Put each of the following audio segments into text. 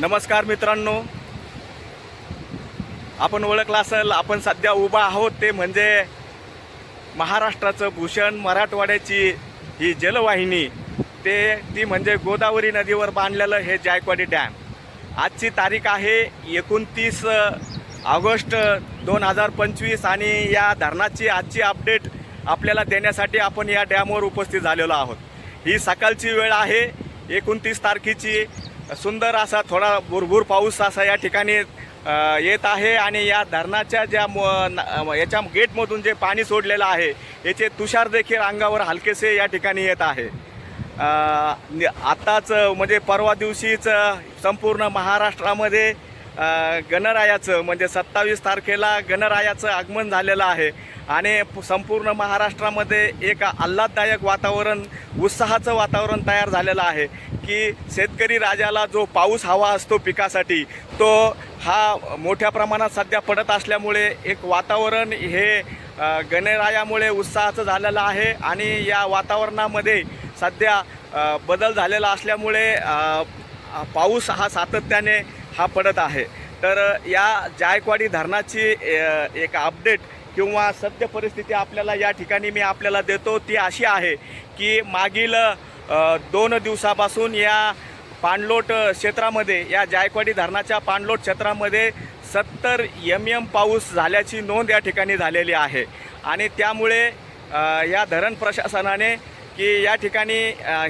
नमस्कार मित्रांनो. आपण ओळखला असेल आपण सध्या उभा आहोत ते म्हणजे महाराष्ट्राचं भूषण मराठवाड्याची ही जलवाहिनी. ते ती म्हणजे गोदावरी नदीवर बांधलेलं हे जायकवाडी डॅम. आजची तारीख आहे एकोणतीस ऑगस्ट दोन हजार पंचवीस आणि या धरणाची आजची अपडेट आपल्याला देण्यासाठी आपण या डॅमवर उपस्थित झालेलो आहोत. ही सकाळची वेळ आहे एकोणतीस तारखेची. सुंदर असा थोडा भुरभूर पाऊस असा या ठिकाणी येत आहे आणि या धरणाच्या ज्या म- न- याच्या गेटमधून जे पाणी सोडलेलं आहे याचे तुषार देखील अंगावर हलकेसे या ठिकाणी येत आहे. आत्ताच म्हणजे परवा दिवशीच संपूर्ण महाराष्ट्रामध्ये गणरायाचं म्हणजे सत्तावीस तारखेला गणरायाचं आगमन झालेलं आहे. आणि संपूर्ण महाराष्ट्रामध्ये एक आल्हाददायक वातावरण उत्साहाचं वातावरण तयार झालेलं आहे. की शेतकरी राजाला जो पाऊस हवा असतो पिकासाठी तो हा मोठ्या प्रमाणात सध्या पडत असल्यामुळे एक वातावरण हे गणरायामुळे उत्साहाचं झालेलं आहे आणि या वातावरणामध्ये सध्या बदल झालेला असल्यामुळे पाऊस हा सातत्याने हा पडत आहे. तर या जायकवाडी धरणाची एक अपडेट किंवा सद्य परिस्थिती आपल्याला या ठिकाणी मी आपल्याला देतो ती अशी आहे की मागील दोन दिवसापासून या पाणलोट क्षेत्रामध्ये या जायकवाडी धरणाच्या पाणलोट क्षेत्रामध्ये सत्तर एम एम पाऊस झाल्याची नोंद या ठिकाणी झालेली आहे. आणि त्यामुळे या धरण प्रशासनाने की या ठिकाणी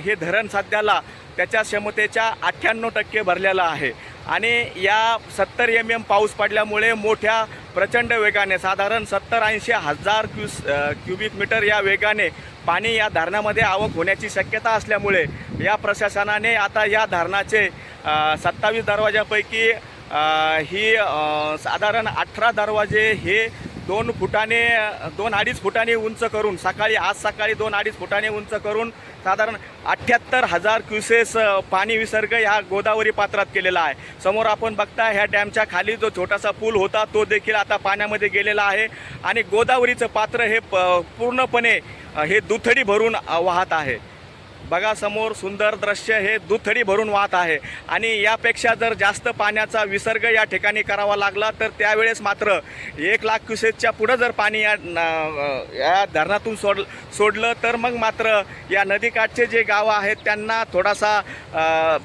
हे धरण सध्याला त्याच्या क्षमतेच्या अठ्ठ्याण्णव टक्के भरलेलं आहे. आणि या सत्तर एम एम पाऊस पडल्यामुळे मोठ्या प्रचंड वेगाने साधारण सत्तर ऐंशी हजार क्युस क्युबिक मीटर या वेगाने पाणी या धरणामध्ये आवक होण्याची शक्यता असल्यामुळे या प्रशासनाने आता या धरणाचे सत्तावीस दरवाजापैकी ही साधारण अठरा दरवाजे हे दोन फुटाने दोन अडीच फुटाने उंच करून सकाळी आज सकाळी दोन अडीच फुटाने उंच करून साधारण अठ्ठ्याहत्तर हजार क्युसेस पाणी विसर्ग ह्या गोदावरी पात्रात केलेला आहे. समोर आपण बघता ह्या डॅमच्या खाली जो छोटासा पूल होता तो देखील आता पाण्यामध्ये गेलेला आहे. आणि गोदावरीचं पात्र हे प पूर्णपणे हे दुथडी भरून वाहत आहे. बघा समोर सुंदर दृश्य हे दुथडी भरून वाहत आहे. आणि यापेक्षा जर जास्त पाण्याचा विसर्ग या ठिकाणी करावा लागला तर त्यावेळेस मात्र एक लाख क्युसेसच्या पुढं जर पाणी या या धरणातून सोड सोडलं तर मग मात्र या नदीकाठचे जे गावं आहेत त्यांना थोडासा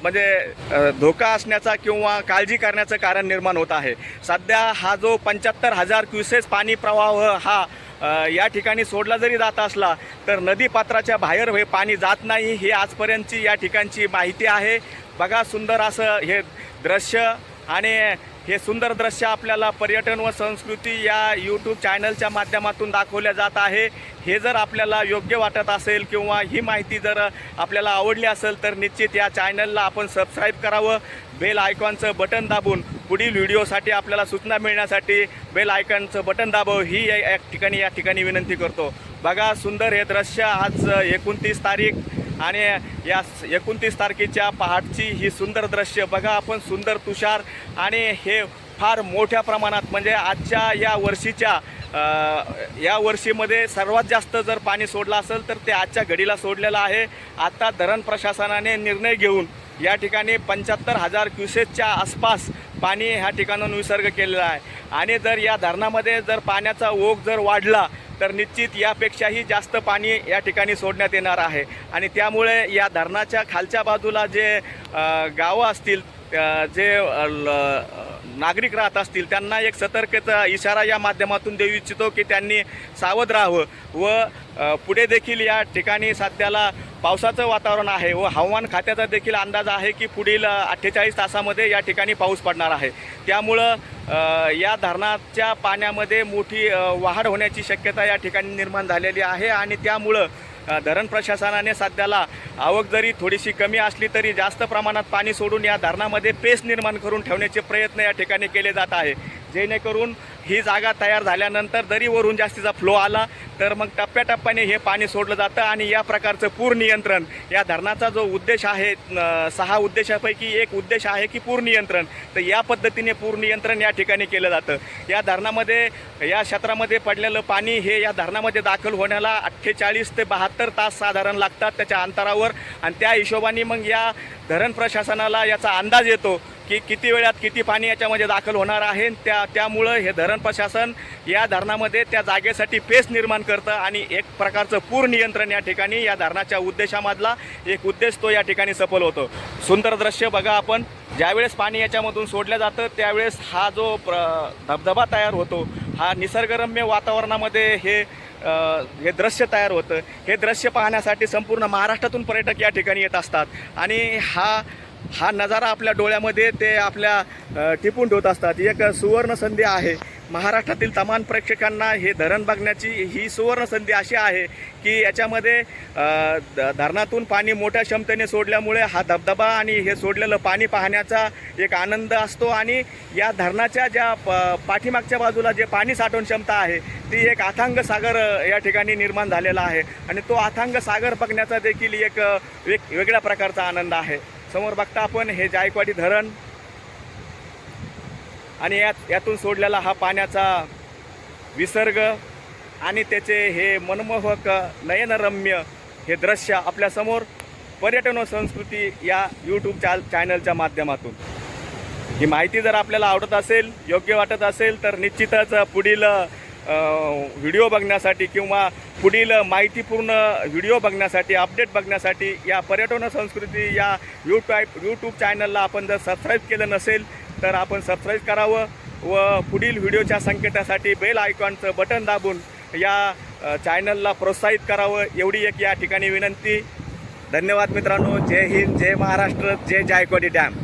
म्हणजे धोका असण्याचा किंवा काळजी करण्याचं कारण निर्माण होत आहे. सध्या हा जो पंच्याहत्तर हजार क्युसेस पाणी प्रवाह हा या ठिकाणी सोडला जरी जात असला तर नदीपात्राच्या बाहेर हे पाणी जात नाही. ही आजपर्यंतची या ठिकाणची माहिती आहे. बघा सुंदर असं हे दृश्य आणि हे सुंदर दृश्य आपल्याला पर्यटन व संस्कृती या यूट्यूब चॅनलच्या माध्यमातून दाखवल्या जात आहे. हे जर आपल्याला योग्य वाटत असेल किंवा ही माहिती जर आपल्याला आवडली असेल तर निश्चित या चॅनलला आपण सबस्क्राईब करावं. बेल आयकॉनचं बटन दाबून पुढील व्हिडिओसाठी आपल्याला सूचना मिळण्यासाठी बेल आयकॉनचं बटन दाबावं ही या या ठिकाणी या ठिकाणी विनंती करतो. बघा सुंदर हे दृश्य आज एकोणतीस तारीख आणि या एकोणतीस तारखेच्या पहाटची ही सुंदर दृश्य बघा आपण सुंदर तुषार आणि हे फार मोठ्या प्रमाणात म्हणजे आजच्या या वर्षीच्या या वर्षीमध्ये सर्वात जास्त जर पाणी सोडलं असेल तर ते आजच्या घडीला सोडलेलं आहे. आता धरण प्रशासनाने निर्णय घेऊन या ठिकाणी पंच्याहत्तर हजार क्युसेसच्या आसपास पाणी ह्या ठिकाणाहून विसर्ग केलेला आहे. आणि जर या धरणामध्ये जर पाण्याचा ओघ जर वाढला तर निश्चित यापेक्षाही जास्त पाणी या ठिकाणी सोडण्यात येणार आहे. आणि त्यामुळे या धरणाच्या खालच्या बाजूला जे गावं असतील जे ल- नागरिक राहत असतील त्यांना एक सतर्कता इशारा या माध्यमातून देऊ इच्छितो की त्यांनी सावध राहावं व पुढे देखील या ठिकाणी सध्याला पावसाचं वातावरण आहे व हवामान खात्याचा देखील अंदाज आहे की पुढील अठ्ठेचाळीस तासामध्ये या ठिकाणी पाऊस पडणार आहे. त्यामुळं या धरणाच्या पाण्यामध्ये मोठी वाढ होण्याची शक्यता या ठिकाणी निर्माण झालेली आहे आणि त्यामुळं धरण प्रशासनाने सध्याला आवक जरी थोडीशी कमी असली तरी जास्त प्रमाणात पाणी सोडून या धरणामध्ये पेस निर्माण करून ठेवण्याचे प्रयत्न या ठिकाणी केले जात आहे. जेणेकरून ही जागा तयार झाल्यानंतर दरीवरून जास्तीचा फ्लो आला तर मग टप्प्याटप्प्याने हे पाणी सोडलं जातं आणि या प्रकारचं पूर नियंत्रण या धरणाचा जो उद्देश आहे सहा उद्देशापैकी एक उद्देश आहे की पूर नियंत्रण. तर या पद्धतीने पूर नियंत्रण या ठिकाणी केलं जातं. या धरणामध्ये या क्षेत्रामध्ये पडलेलं पाणी हे या धरणामध्ये दाखल होण्याला अठ्ठेचाळीस ते बहात्तर तास साधारण लागतात त्याच्या अंतरावर. आणि त्या हिशोबाने मग या धरण प्रशासनाला याचा अंदाज येतो की किती वेळात किती पाणी याच्यामध्ये दाखल होणार आहे त्या त्यामुळं हे धरण प्रशासन या धरणामध्ये त्या जागेसाठी पेस निर्माण करतं आणि एक प्रकारचं पूर नियंत्रण या ठिकाणी या धरणाच्या उद्देशामधला एक उद्देश तो या ठिकाणी सफल होतो. सुंदर दृश्य बघा आपण. ज्यावेळेस पाणी याच्यामधून सोडलं जातं त्यावेळेस हा जो प्र धबधबा तयार होतो हा निसर्गरम्य वातावरणामध्ये हे हे दृश्य तयार होतं. हे दृश्य पाहण्यासाठी संपूर्ण महाराष्ट्रातून पर्यटक या ठिकाणी येत असतात. आणि हा हा नजारा आपल्या डोळ्यामध्ये ते आपल्या टिपून ठेवत असतात. एक सुवर्ण संधी आहे. महाराष्ट्रातील तमाम प्रेक्षकांना हे धरण बघण्याची ही सुवर्ण संधी अशी आहे की याच्यामध्ये धरणातून पाणी मोठ्या क्षमतेने सोडल्यामुळे हा धबधबा आणि हे सोडलेलं पाणी पाहण्याचा एक आनंद असतो आणि या धरणाच्या ज्या प पाठीमागच्या बाजूला जे पाणी साठवण क्षमता आहे ती एक अथांग सागर या ठिकाणी निर्माण झालेला आहे. आणि तो अथांग सागर बघण्याचा देखील एक वेग वेगळ्या प्रकारचा आनंद आहे. समोर बघता आपण हे जायकवाडी धरण. आणि यात यातून सोडलेला हा पाण्याचा विसर्ग आणि त्याचे हे मनमोहक नयनरम्य हे दृश्य आपल्यासमोर पर्यटन व संस्कृती या यूट्यूब चॅ चॅनलच्या माध्यमातून. ही माहिती जर आपल्याला आवडत असेल योग्य वाटत असेल तर निश्चितच पुढील व्हिडिओ बघण्यासाठी किंवा पुढील माहितीपूर्ण व्हिडिओ बघण्यासाठी अपडेट बघण्यासाठी या पर्यटन संस्कृती या यूट्यूब यूट्यूब चॅनलला आपण जर सबस्क्राईब केलं नसेल तर आपण सबस्क्राईब करावं व पुढील व्हिडिओच्या संकेतासाठी बेल आयकॉनचं बटन दाबून या चॅनलला प्रोत्साहित करावं एवढी एक या ठिकाणी विनंती. धन्यवाद मित्रांनो. जय हिंद जय महाराष्ट्र जय जायकवाडी डॅम.